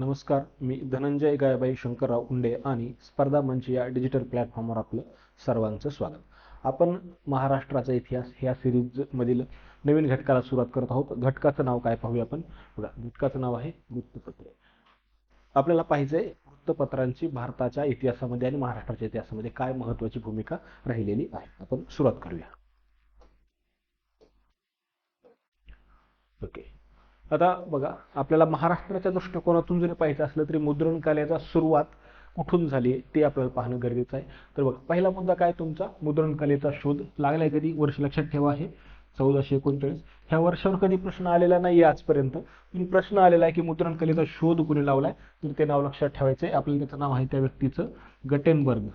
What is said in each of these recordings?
नमस्कार मी धनंजय गायबाई शंकरराव उंडे आणि स्पर्धा मंच या डिजिटल प्लॅटफॉर्मवर आपलं सर्वांचं स्वागत. आपण महाराष्ट्राचा इतिहास ह्या सिरीजमधील नवीन घटकाला सुरुवात करत आहोत. घटकाचं नाव काय पाहूया आपण? बघा घटकाचं नाव आहे वृत्तपत्रे. आपल्याला पाहिजे वृत्तपत्रांची भारताच्या इतिहासामध्ये आणि महाराष्ट्राच्या इतिहासामध्ये काय महत्त्वाची भूमिका राहिलेली आहे. आपण सुरुवात करूया ओके आता बघा आपल्याला महाराष्ट्राच्या दृष्टिकोनातून जरी पाहायचं असलं तरी मुद्रण कलेचा सुरुवात कुठून झाली ते आपल्याला पाहणं गरजेचं आहे. तर बघा पहिला मुद्दा काय तुमचा? मुद्रण कलेचा शोध लागलाय कधी वर्ष लक्षात ठेवा आहे चौदाशे एकोणचाळीस. ह्या वर्षावर कधी प्रश्न आलेला नाही आजपर्यंत. पण प्रश्न आलेला आहे की मुद्रण कलेचा शोध कुणी लावलाय? तर ते नाव लक्षात ठेवायचं आहे. आपल्याला त्याचं नाव आहे त्या व्यक्तीचं गटेनबर्ग.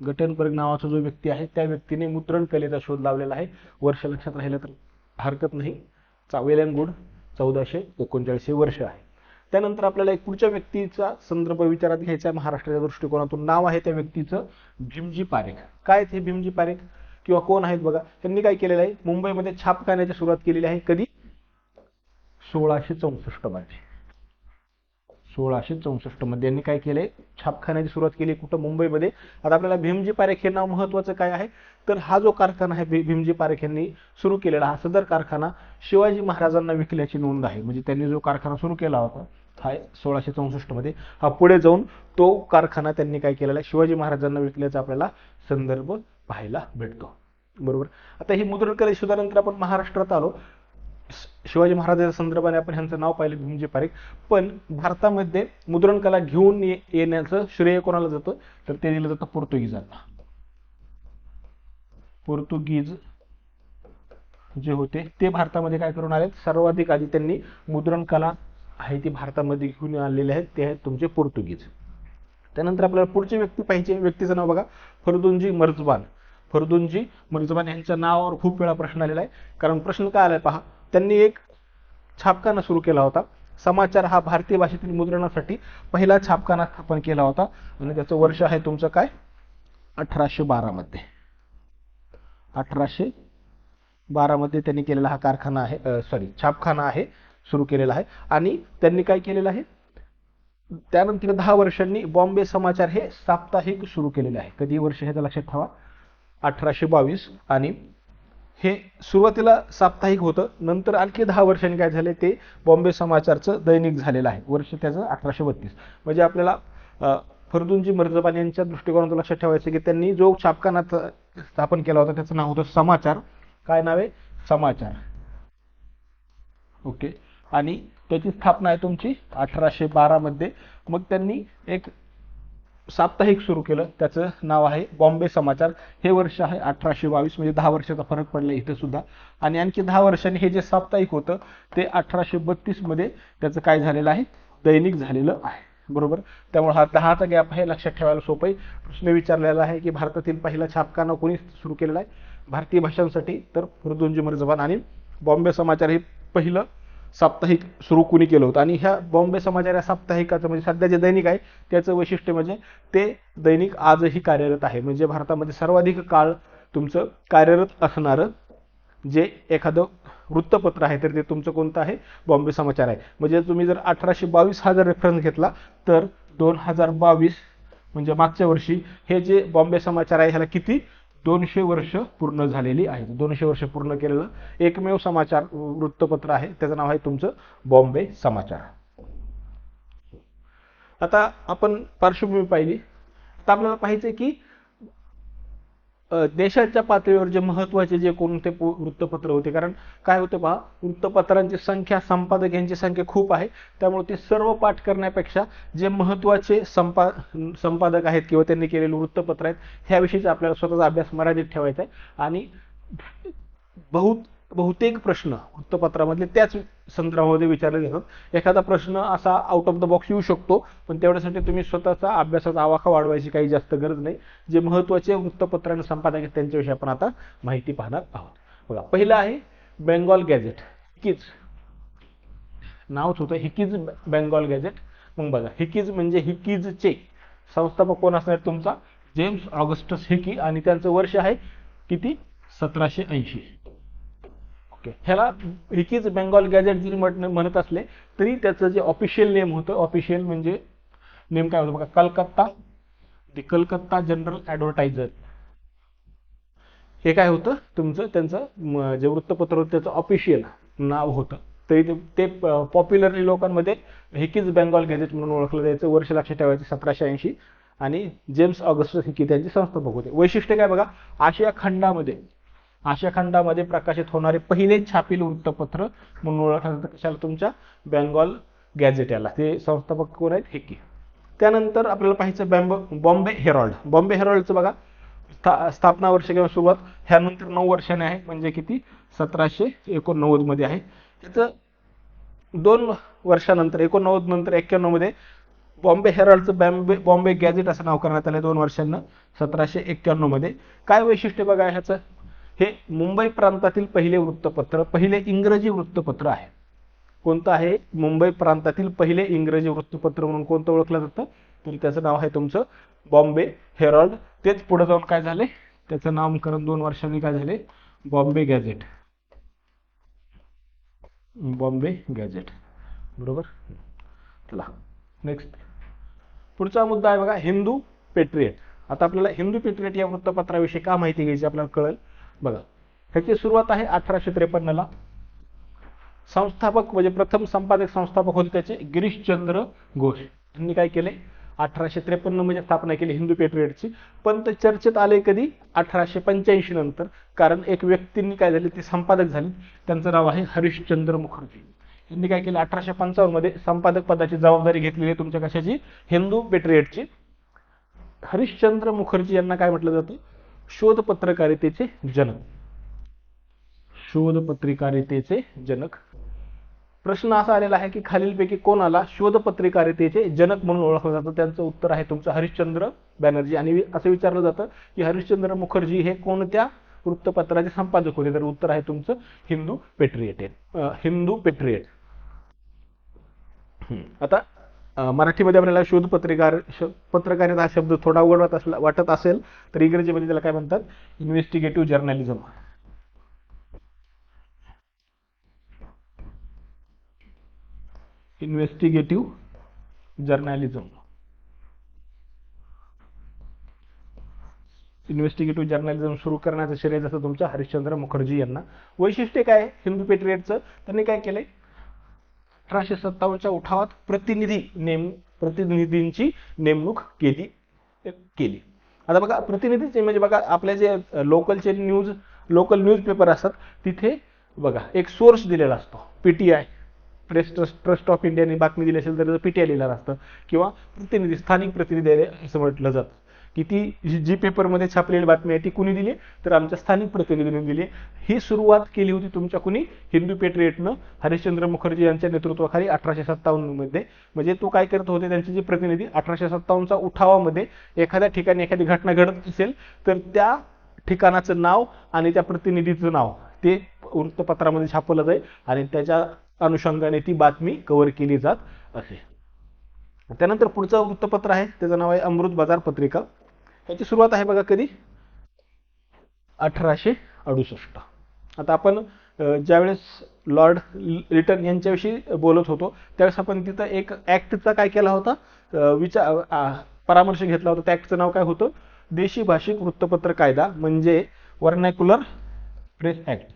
गटेनबर्ग नावाचा जो व्यक्ती आहे त्या व्यक्तीने मुद्रण कलेचा शोध लावलेला आहे. वर्ष लक्षात राहिलं तर हरकत नाही. चावेलन गुड चौदाशे एकोणचाळीसशे वर्ष आहे. त्यानंतर आपल्याला एक पुढच्या व्यक्तीचा संदर्भ विचारात घ्यायचा आहे. महाराष्ट्राच्या दृष्टिकोनातून नाव आहे त्या व्यक्तीचं भीमजी पारेख. काय आहेत हे भीमजी पारेख? किंवा कोण आहेत बघा? त्यांनी काय केलेलं आहे? मुंबईमध्ये छापखान्याची सुरुवात केलेली आहे कधी? सोळाशे चौसष्टमध्ये सोळाशे चौसष्टमध्ये यांनी काय केलंय? छापखान्याची सुरुवात केली कुठं? मुंबईमध्ये. आता आपल्याला भीमजी पारेख हे नाव महत्वाचं काय आहे? तर हा जो कारखाना आहे भीमजी पारेख यांनी सुरू केलेला हा सदर कारखाना शिवाजी महाराजांना विकल्याची नोंद आहे. म्हणजे त्यांनी जो कारखाना सुरू केला होता हा सोळाशे चौसष्टमध्ये हा पुढे जाऊन तो कारखाना त्यांनी काय केलेला आहे? शिवाजी महाराजांना विकल्याचा आपल्याला संदर्भ पाहायला भेटतो. बरोबर? आता ही मुद्रण कला शोधानंतर आपण महाराष्ट्रात आलो. शिवाजी महाराजांच्या संदर्भाने आपण ह्यांचं नाव पाहिलं भीमजी पारेख. पण भारतामध्ये मुद्रण कला घेऊन येण्याचं श्रेय कोणाला जातं? तर ते दिलं जातं पोर्तुगीजांना. पोर्तुगीज जे होते ते भारतामध्ये काय करून आले सर्वाधिक आधी त्यांनी मुद्रण कला आहे ती भारतामध्ये घेऊन आलेले आहेत ते आहेत तुमचे पोर्तुगीज. त्यानंतर आपल्याला पुढची व्यक्ती पाहिजे व्यक्तीचं नाव बघा. फरदुनजी मर्जबान. फरदुनजी मर्जबान यांच्या नावावर खूप वेळा प्रश्न आलेला आहे. कारण प्रश्न काय आलाय पहा? त्यांनी एक छापखाना सुरू केला होता. समाचार हा भारतीय भाषेतील मुद्रणासाठी पहिला छापखाना स्थापन केला होता. आणि त्याचं वर्ष आहे तुमचं काय? अठराशे बारामध्ये अठराशे बारामध्ये त्यांनी केलेला हा कारखाना आहे सॉरी छापखाना आहे सुरू केलेला आहे. आणि त्यांनी काय केलेलं आहे? त्यानंतर दहा वर्षांनी बॉम्बे समाचार हे साप्ताहिक सुरू केलेले आहे. कधी वर्ष हे लक्षात ठेवा. अठराशे बावीस आणि हे सुरुवातीला साप्ताहिक होतं. नंतर आणखी दहा वर्षांनी काय झाले ते बॉम्बे समाचारचं दैनिक झालेलं आहे. वर्ष त्याचं अठराशे बत्तीस. म्हणजे आपल्याला अं, फरदुनजी मर्जबान यांच्या दृष्टिकोनातून लक्षात ठेवायचं की त्यांनी जो छापखाना स्थापन केला होता त्याचं नाव होतं समाचार. काय नाव आहे? समाचार. ओके. आणि त्याची स्थापना आहे तुमची अठराशे बारामध्ये मग त्यांनी एक साप्ताहिक सुरू केलं. त्याचं नाव आहे बॉम्बे समाचार. हे वर्ष आहे अठराशे बावीस म्हणजे दहा वर्षाचा फरक पडला इथं सुद्धा. आणि आणखी दहा वर्षांनी हे जे साप्ताहिक होतं ते अठराशे बत्तीसमध्ये त्याचं काय झालेलं आहे? दैनिक झालेलं आहे. बरोबर? त्यामुळे हा दहाचा गॅप आहे लक्षात ठेवायला सोपं आहे. प्रश्न विचारलेला आहे की भारतातील पहिला छापखाना कोणी सुरू केलेला आहे? भारतीय भाषांसाठी तर फरदुनजी मर्जबान आणि बॉम्बे समाचार हे पहिलं साप्ताहिक सुरू कुणी केलं होतं? आणि ह्या बॉम्बे समाचार या साप्ताहिकाचं म्हणजे सध्या जे दैनिक आहे त्याचं वैशिष्ट्य म्हणजे ते दैनिक आजही कार्यरत आहे. म्हणजे भारतामध्ये सर्वाधिक काळ तुमचं कार्यरत असणारं जे एखादं वृत्तपत्र आहे तर ते तुमचं कोणतं आहे? बॉम्बे समाचार आहे. म्हणजे तुम्ही जर अठराशे बावीस हा जर रेफरन्स घेतला तर दोन हजार बावीस म्हणजे मागच्या वर्षी हे जे बॉम्बे समाचार आहे ह्याला किती दोनशे वर्ष पूर्ण झालेली आहेत दोनशे वर्ष पूर्ण केलेलं एकमेव समाचार वृत्तपत्र आहे. त्याचं नाव आहे तुमचं बॉम्बे समाचार. आता आपण पार्श्वभूमी पाहिली. आता आपल्याला पाहिजे की देशाच्या पातळीवर जे महत्त्वाचे जे कोणते पु- वृत्तपत्र होते. कारण काय होते पहा वृत्तपत्रांची संख्या संपादक यांची संख्या खूप आहे. त्यामुळे ते सर्व पाठ करण्यापेक्षा जे महत्त्वाचे संपा संपादक आहेत किंवा त्यांनी केलेले वृत्तपत्र आहेत ह्याविषयीचा आपल्याला स्वतःचा अभ्यास मर्यादित ठेवायचा आहे. आणि बहुत बहुतेक प्रश्न वृत्तपत्रामधले त्याच संदर्भामध्ये विचारले जातात. एखादा प्रश्न असा आउट ऑफ द बॉक्स येऊ शकतो पण तेवढ्यासाठी तुम्ही स्वतःचा अभ्यासाचा आवाका वाढवायची काही जास्त गरज नाही. जे महत्त्वाचे वृत्तपत्र आणि संपादक आहेत त्यांच्याविषयी आपण आता माहिती पाहणार आहोत. बघा पहिलं आहे बेंगॉल गॅझेट हिकीज नावच होतं हिकीज बेंगॉल गॅझेट मग बघा हिकीज म्हणजे हिकीजचे संस्थापक कोण असणार तुमचा? जेम्स ऑगस्टस हिकी आणि त्यांचं वर्ष आहे किती? सतराशे ऐंशी. ओके. ह्याला हिकीच बेंगॉल गॅजेट जरी म्हणत असले तरी त्याचं जे ऑफिशियल नेम होतं ऑफिशियल म्हणजे नेम काय होतं बघा Calcutta the Calcutta general advertiser हे काय होतं? तुमचं त्यांचं जे वृत्तपत्र होतं त्याचं ऑफिशियल नाव होतं. तरी ते- ते पॉप्युलरली लोकांमध्ये हिकीज बेंगॉल गॅजेट म्हणून ओळखलं जायचं वर्ष लक्षात ठेवायचं सतराशे ऐंशी. आणि जेम्स ऑगस्टस हिकी त्यांचे संस्थापक होते. वैशिष्ट्य काय बघा? आशिया खंडामध्ये आशिया खंडामध्ये प्रकाशित होणारे पहिले छापील वृत्तपत्र म्हणून ओळखलं जातं. कशाला? तुमच्या बेंगॉल गॅझेट याला ते संस्थापक कोण आहेत? हेकी त्यानंतर आपल्याला पाहायचं बॅम्ब बॉम्बे हेरॉल्ड. बॉम्बे हेरॉल्डचं बघा. स्था स्थापना वर्ष किंवा सुरुवात ह्यानंतर नऊ वर्षाने आहे. म्हणजे किती? सतराशे एकोणनव्वदमध्ये आहे. त्याचं दोन वर्षानंतर एकोणनव्वद नंतर एक्क्याण्णवमध्ये बॉम्बे हेरॉल्डचं बॉम्बे बॉम्बे गॅझेट असं नाव करण्यात आलं दोन वर्षांना. सतराशे एक्क्याण्णवमध्ये. काय वैशिष्ट्य बघा ह्याचं? हे मुंबई प्रांतातील पहिले वृत्तपत्र पहिले इंग्रजी वृत्तपत्र आहे. कोणतं आहे? मुंबई प्रांतातील पहिले इंग्रजी वृत्तपत्र म्हणून कोणतं ओळखलं जातं? तर त्याचं नाव आहे तुमचं बॉम्बे हेरॉल्ड. तेच पुढे जाऊन काय झाले? त्याचं नामकरण दोन वर्षांनी काय झाले? Bombay Gazette. Bombay Gazette. बरोबर? चला नेक्स्ट पुढचा मुद्दा आहे बघा हिंदू पेट्रियट. आता आपल्याला हिंदू पेट्रियट या वृत्तपत्राविषयी का माहिती घ्यायची आपल्याला कळेल? बघा. ह्याची सुरुवात आहे अठराशे त्रेपन्नला. संस्थापक म्हणजे प्रथम संपादक संस्थापक होते त्याचे गिरीशचंद्र घोष. यांनी काय केले? अठराशे त्रेपन्न म्हणजे स्थापना केली हिंदू पेट्रियटची पण ते चर्चेत आले कधी? अठराशे पंच्याऐंशी नंतर. कारण एक व्यक्तींनी काय झाले? ते संपादक झाले. त्यांचं नाव आहे हरिश्चंद्र मुखर्जी. यांनी काय केलं? अठराशे पंचावन्नमध्ये संपादक पदाची जबाबदारी घेतलेली आहे तुमच्या कशाची? हिंदू पेट्रियटची हरिश्चंद्र मुखर्जी यांना काय म्हटलं जातं? शोध पत्रकारितेचे जनक. शोध पत्रकारितेचे जनक. प्रश्न असा आलेला आहे की खालीलपैकी कोणाला शोध पत्रकारितेचे जनक म्हणून ओळखलं जातं? त्यांचं उत्तर आहे तुमचं हरिश्चंद्र बॅनर्जी. आणि असं विचारलं जातं की हरिश्चंद्र मुखर्जी हे कोणत्या वृत्तपत्राचे संपादक होते? तर उत्तर आहे तुमचं हिंदू पेट्रिएट हिंदू पेट्रियट. हम्म. आता मराठीमध्ये आपल्याला शोध पत्रकार श- पत्रकारिता हा शब्द थोडा अवघड वाटत असला वाटत असेल तर इंग्रजीमध्ये त्याला काय म्हणतात? Investigative journalism investigative journalism investigative journalism सुरू करण्याचं श्रेय जसं तुमच्या हरिश्चंद्र मुखर्जी यांना. वैशिष्ट्य काय हिंदू पेट्रियटचं त्यांनी काय केलंय? अठराशे सत्तावन्नच्या उठावात प्रतिनिधी नेम प्रतिनिधींची नेमणूक केली केली. आता बघा प्रतिनिधीचे म्हणजे बघा आपले जे लोकलचे न्यूज लोकल न्यूजपेपर असतात तिथे बघा एक सोर्स दिलेला असतो PTI press trust trust of इंडियाने बातमी दिली असेल तर पीटीआय लिहिलेलं असतं. किंवा प्रतिनिधी स्थानिक प्रतिनिधी आहे असं म्हटलं जातं. की ती जी जी पेपरमध्ये छापलेली बातमी आहे ती कुणी दिली तर आमच्या स्थानिक प्रतिनिधीने दिली ही सुरुवात केली होती तुमच्या कुणी? हिंदू पेट्रिएटनं हरिश्चंद्र मुखर्जी यांच्या नेतृत्वाखाली अठराशे सत्तावन्नमध्ये. म्हणजे तो काय करत होते? त्यांचे जे प्रतिनिधी अठराशे सत्तावन्नचा उठावामध्ये एखाद्या ठिकाणी एखादी घटना घडत असेल तर त्या ठिकाणाचं नाव आणि त्या प्रतिनिधीचं नाव ते वृत्तपत्रामध्ये छापलं जाईल आणि त्याच्या अनुषंगाने ती बातमी कव्हर केली जात असे. त्यानंतर पुढचं वृत्तपत्र आहे. त्याचं नाव आहे अमृत बाजार पत्रिका. याची सुरुवात आहे बघा कधी? अठराशे अडुसष्ट. आता आपण ज्यावेळेस लॉर्ड लिटन यांच्याविषयी बोलत होतो त्यावेळेस आपण तिथं एक ऍक्टचा काय केला होता? विचार परामर्श घेतला होता. त्या ऍक्टचं नाव काय होतं? देशी भाषिक वृत्तपत्र कायदा म्हणजे vernacular press act.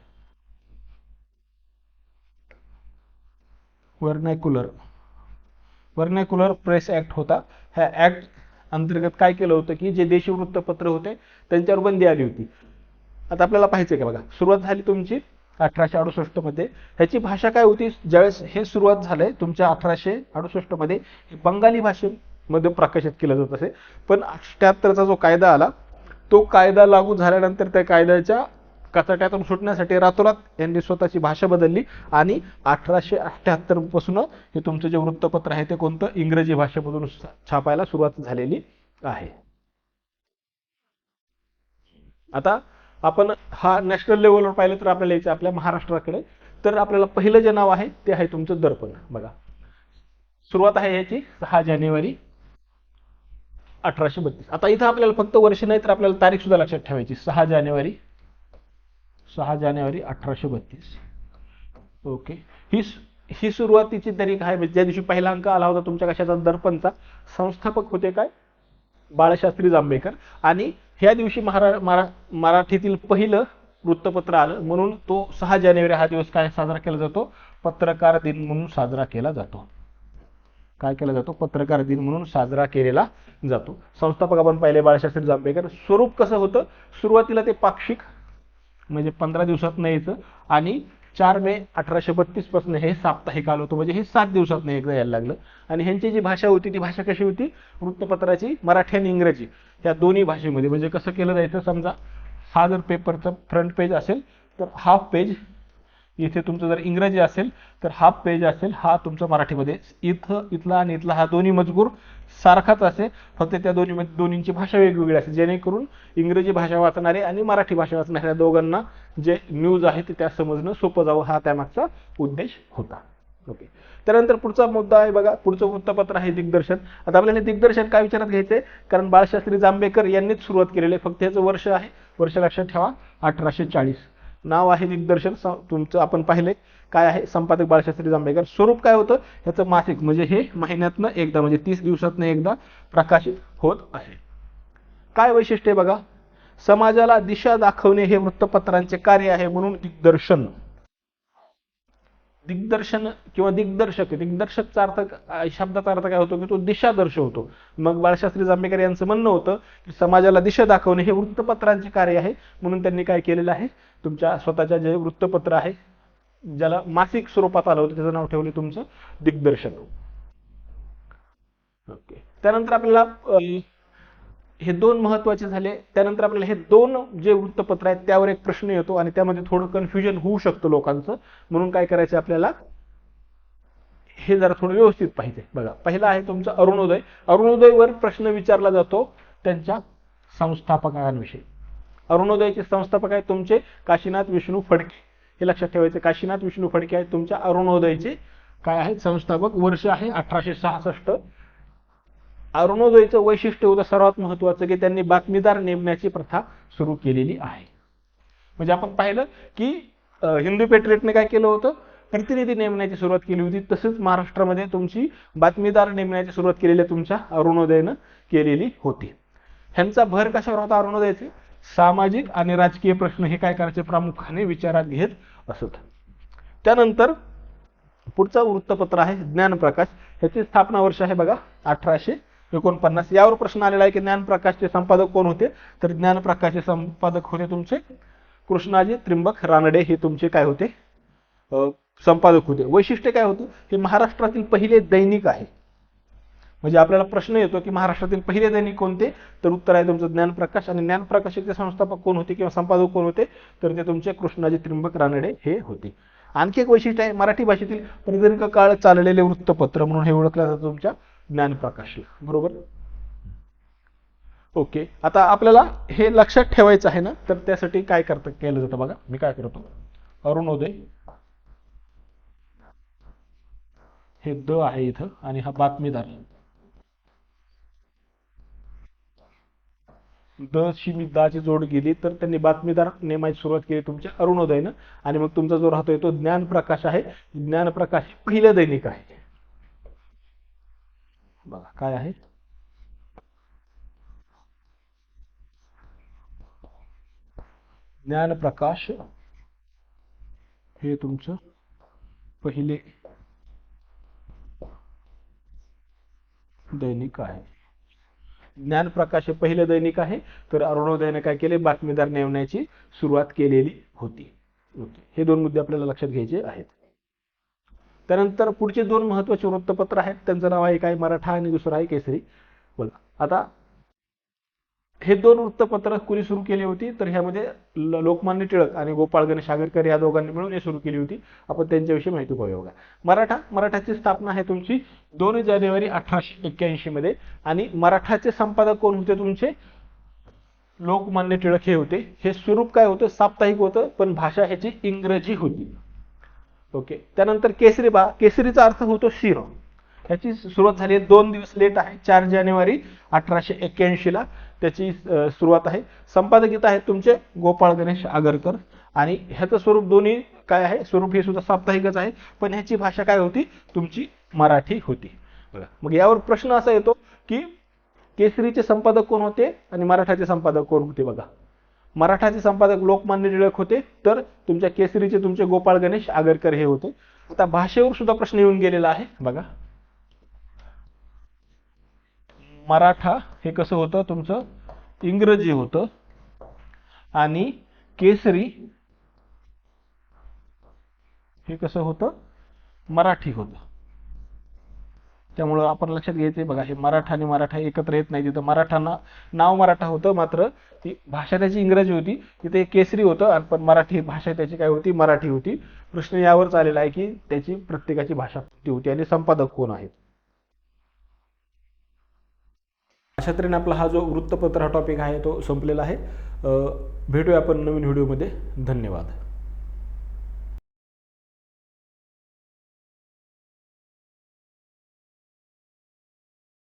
Vernacular vernacular press act होता. ह्या ऍक्ट अंतर्गत काय केलं होतं की जे देशी वृत्तपत्र होते त्यांच्यावर बंदी आली होती. आता आपल्याला पाहायचं का बघा सुरुवात झाली तुमची अठराशे अडुसष्टमध्ये. ह्याची भाषा काय होती? ज्यावेळेस हे सुरुवात झालंय तुमच्या अठराशे अडुसष्टमध्ये बंगाली भाषेमध्ये प्रकाशित केलं जात असे. पण अठ्याहत्तरचा जो कायदा आला तो कायदा लागू झाल्यानंतर त्या कायद्याच्या कचाट्यातून सुटण्यासाठी रातोरात यांनी स्वतःची भाषा बदलली आणि अठराशे अठ्याहत्तरपासून हे तुमचं जे वृत्तपत्र आहे ते कोणतं? इंग्रजी भाषेमधून छापायला सुरुवात झालेली आहे. आता आपण हा नॅशनल लेवलवर पाहिलं तर आपल्याला यायचं आपल्या महाराष्ट्राकडे. तर आपल्याला पहिलं जे नाव आहे ते आहे तुमचं दर्पण. बघा. सुरुवात आहे याची सहा जानेवारी अठराशे बत्तीस. आता इथं आपल्याला फक्त वर्ष नाही तर आपल्याला तारीख सुद्धा लक्षात ठेवायची. सहा जानेवारी सहा जानेवारी अठराशे बत्तीस. ओके. ही सु- ही सुरुवातीची तारीख आहे म्हणजे ज्या दिवशी पहिला अंक आला होता तुमच्या कशाचा? दर्पणचा. संस्थापक होते काय? बाळशास्त्री जांभेकर. आणि ह्या दिवशी महारा मरा मराठीतील पहिलं वृत्तपत्र आलं. म्हणून तो सहा जानेवारी हा दिवस काय साजरा केला जातो? पत्रकार दिन म्हणून साजरा केला जातो. काय केला जातो? पत्रकार दिन म्हणून साजरा केलेला जातो. संस्थापक आपण पाहिले बाळशास्त्री जांभेकर. स्वरूप कसं होतं? सुरुवातीला ते पाक्षिक म्हणजे पंधरा दिवसात यायचं. आणि चार मे अठराशे बत्तीसपासून हे साप्ताहिक आलं होतं. म्हणजे हे सात दिवसात एकदा यायला लागलं. आणि ह्यांची जी भाषा होती ती भाषा कशी होती? वृत्तपत्राची मराठी आणि इंग्रजी. या दोन्ही भाषेमध्ये. म्हणजे कसं केलं जायचं? समजा हा जर पेपरचा फ्रंट पेज असेल तर हाफ पेज इथे तुमचं जर इंग्रजी असेल तर हा पेज असेल हा तुमचा मराठीमध्ये. इथं इथला आणि इथला हा दोन्ही मजकूर सारखाच असेल फक्त त्या दोन्ही दोन्हींची भाषा वेगवेगळी असेल जेणेकरून इंग्रजी भाषा वाचणारे आणि मराठी भाषा वाचणाऱ्या दोघांना जे न्यूज आहे ते त्या समजणं सोपं जावं हा त्यामागचा उद्देश होता. ओके त्यानंतर पुढचा मुद्दा आहे बघा. पुढचं वृत्तपत्र आहे दिग्दर्शन. आता आपल्याला दिग्दर्शन काय विचारात घ्यायचंय? कारण बाळशास्त्री जांभेकर यांनीच सुरुवात केलेली आहे. फक्त ह्याचं वर्ष आहे. वर्ष लक्षात ठेवा. अठराशे चाळीस. नाव आहे दिग्दर्शन स- तुमचं आपण पाहिले काय आहे संपादक बाळशास्त्री जांभेकर. स्वरूप काय होतं? ह्याचं मासिक म्हणजे हे महिन्यातनं एकदा म्हणजे तीस दिवसातनं एकदा प्रकाशित होत आहे. काय वैशिष्ट्य बघा? समाजाला दिशा दाखवणे हे वृत्तपत्रांचे कार्य आहे म्हणून दिग्दर्शन. दिग्दर्शन किंवा दिग्दर्शक दिग्दर्शकचा अर्थ शब्दाचा अर्थ काय होतो की तो दिशा दर्शवतो मग बाळशास्त्री जांभेकर यांचं म्हणणं होतं की समाजाला दिशा दाखवणे हे वृत्तपत्रांचे कार्य आहे. म्हणून त्यांनी काय केलेलं आहे? तुमच्या स्वतःच्या जे वृत्तपत्र आहे ज्याला मासिक स्वरूपात आलं होतं त्याचं नाव ठेवले तुमचं दिग्दर्शन. ओके. त्यानंतर आपल्याला हे दोन महत्त्वाचे झाले. त्यानंतर आपल्याला हे दोन जे वृत्तपत्र आहेत त्यावर एक प्रश्न येतो आणि त्यामध्ये थोडं कन्फ्युजन होऊ शकतं लोकांचं. म्हणून काय करायचं आपल्याला? हे जरा थोडं व्यवस्थित पाहिजे. बघा पहिला आहे तुमचा अरुणोदय. अरुणोदयवर प्रश्न विचारला जातो त्यांच्या संस्थापकांविषयी. अरुणोदयचे संस्थापक आहेत तुमचे काशीनाथ विष्णू फडके. हे लक्षात ठेवायचे काशीनाथ विष्णू फडके आहेत तुमच्या अरुणोदयचे. काय आहेत? संस्थापक वर्ष आहे अठराशे सहासष्ट. अरुणोदयचं वैशिष्ट्य होतं सर्वात महत्वाचं की त्यांनी बातमीदार नेमण्याची प्रथा सुरू केलेली आहे. म्हणजे आपण पाहिलं की हिंदू पेट्रेटने काय केलं होतं? प्रतिनिधी नेमण्याची सुरुवात केली होती. तसंच महाराष्ट्रामध्ये तुमची बातमीदार नेमण्याची सुरुवात केलेली तुमच्या अरुणोदयनं केलेली होती. ह्यांचा भर कशावर होता अरुणोदयाचे? सामाजिक आणि राजकीय प्रश्न हे काय करायचे? प्रामुख्याने विचारात घेत असत. त्यानंतर पुढचं वृत्तपत्र आहे ज्ञानप्रकाश. ह्याची स्थापना वर्ष आहे बघा अठराशे एकोणपन्नास. यावर प्रश्न आलेला आहे की ज्ञानप्रकाशचे संपादक कोण होते? तर ज्ञानप्रकाशचे संपादक होते तुमचे कृष्णाजी त्रिंबक रानडे. हे तुमचे काय होते? संपादक होते. वैशिष्ट्य काय होतं? हे महाराष्ट्रातील पहिले दैनिक आहे. म्हणजे आपल्याला प्रश्न येतो की महाराष्ट्रातील पहिले दैनिक कोणते? तर उत्तर आहे तुमचं ज्ञानप्रकाश आणि ज्ञानप्रकाशाचे संस्थापक कोण होते किंवा संपादक कोण होते? तर ते तुमचे कृष्णाजी त्रिंबक रानडे हे होते. आणखी एक वैशिष्ट्य आहे मराठी भाषेतील प्रदीर्घ काळ चाललेले वृत्तपत्र म्हणून हे ओळखलं जातं तुमच्या. ज्ञानप्रकाशला. बरोबर? ओके. आता आपल्याला हे लक्षात ठेवायचं आहे ना तर त्यासाठी काय करतं केलं जातं बघा. मी काय करतो? अरुणोदय हे द आहे इथं आणि हा बातमीदार. द शी मी दाची जोड गेली तर त्यांनी बातमीदार नेमायची सुरुवात केली तुमच्या अरुणोदयनं आणि मग तुमचा जो राहतोय तो ज्ञानप्रकाश आहे. ज्ञानप्रकाश प्रकाश पहिलं दैनिक आहे. बघा काय ज्ञान ज्ञानप्रकाश हे तुमचं पहिले दैनिक आहे. ज्ञानप्रकाश हे पहिलं दैनिक आहे तर अरुणोदयाने काय केले? बातमीदार नेमण्याची सुरुवात केलेली होती. ओके हे दोन मुद्दे आपल्याला लक्षात घ्यायचे आहेत. त्यानंतर पुढचे दोन महत्त्वाचे वृत्तपत्र आहेत. त्यांचं नाव आहे काय? मराठा आणि दुसरं आहे केसरी. बोला. आता हे दोन वृत्तपत्र कुणी सुरू केली होती? तर ह्यामध्ये ल- लोकमान्य टिळक आणि गोपाळ गणेश आगरकर या दोघांनी मिळून हे सुरू केली होती. आपण त्यांच्याविषयी माहिती पाहूया बघा. मराठा मराठाची स्थापना आहे तुमची दोन जानेवारी अठराशे एक्क्याऐंशी मध्ये. आणि मराठाचे संपादक कोण होते तुमचे? लोकमान्य टिळक हे होते. हे स्वरूप काय होतं? साप्ताहिक होतं पण भाषा ह्याची इंग्रजी होती. ओके. त्यानंतर केसरी बा केसरीचा अर्थ होतो शिरो. ह्याची सुरुवात झाली आहे. दोन दिवस लेट आहे. चार जानेवारी अठराशे एक्क्याऐंशी ला. त्याची सुरुवात आहे. संपादक इथं आहेत तुमचे गोपाळ गणेश आगरकर. आणि ह्याचं स्वरूप दोन्ही काय आहे? स्वरूप हे सुद्धा साप्ताहिकच आहे. पण ह्याची भाषा काय होती? तुमची मराठी होती. बघा मग यावर प्रश्न असा येतो की केसरीचे संपादक कोण होते आणि मराठाचे संपादक कोण होते बघा. मराठाचे संपादक लोकमान्य टिळक होते तर तुमच्या केसरीचे तुमचे गोपाळ गणेश आगरकर हे होते. आता भाषेवर सुद्धा प्रश्न येऊन गेलेला आहे. बघा. मराठा हे कसं होतं? तुमचं इंग्रजी होतं. आणि केसरी हे कसं होतं? मराठी होतं. त्यामुळं आपण लक्षात घ्यायचं बघा हे मराठा आणि मराठा एकत्र येत नाही. तिथं मराठाना नाव मराठा होतं मात्र ती भाषा त्याची इंग्रजी होती तिथे केसरी होतं आणि पण मराठी भाषा त्याची काय होती? मराठी होती. प्रश्न यावरच आलेला आहे की त्याची प्रत्येकाची भाषा कोणती होती आणि संपादक कोण आहेत? अशा तऱ्हेने आपला हा जो वृत्तपत्र हा टॉपिक आहे तो संपलेला आहे. भेटूया आपण नवीन व्हिडिओमध्ये. धन्यवाद.